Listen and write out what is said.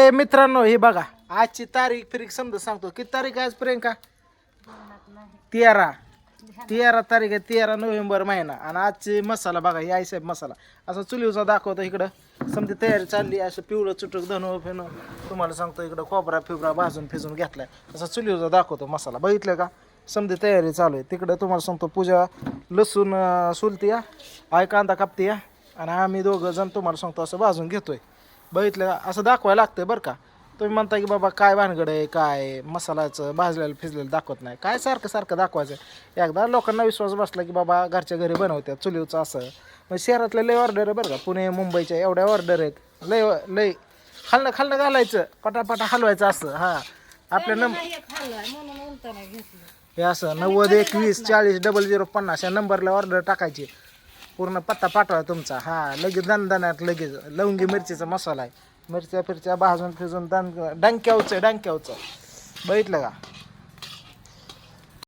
ए मित्रांनो हे बघा. आजची तारीख फिरीक समजा सांगतो. किती तारीख आहे आज प्रियंका तेरा. तेरा तारीख आहे तेरा नोव्हेंबर महिना. आणि आजची मसाला बघा हे आईसाहेब मसाला. असा चुलीवचा दाखवतो इकडं. समजा तयारी चालली असं पिवळं चुटक धनु फिनू. तुम्हाला सांगतो इकडं खोबरा फिबरा भाजून फिजून घेतलाय. असा चुलीवचा दाखवतो मसाला. बघितलं का? समजा तयारी चालू आहे. तिकडं तुम्हाला सांगतो पूजा लसूण सुलती या आय कांदा कापती या आणि आम्ही दोघं जण तुम्हाला सांगतो असं भाजून घेतोय. बघितलं? असं दाखवायला लागतंय बरं का. तुम्ही म्हणता की बाबा काय भानगड आहे काय मसाल्याचं भाजलेलं फिजलेलं दाखवत नाही. काय सारखं सारखं दाखवायचं? एकदा लोकांना विश्वास बसला की बाबा घरच्या घरी बनवतात चुलीवचं असं. मग शहरातले लय ऑर्डर आहे बरं का. पुणे मुंबईच्या एवढ्या ऑर्डर आहेत. लय लय. खालनं खालनं घालायचं. पटापटा हलवायचं असं. हां. आपल्या नंब हे असं नव्वद एकवीस चाळीस डबल झिरो पन्नास या नंबरला ऑर्डर टाकायची. पूर्ण पत्ता पाठवा तुमचा. हा लगेच दणदणात लगेच. लवंगी मिरचीचा मसाला आहे. मिरच्या फिरच्या भाजून फिजून दण डंक्यावचं डंक्यावचं. बघितलं का?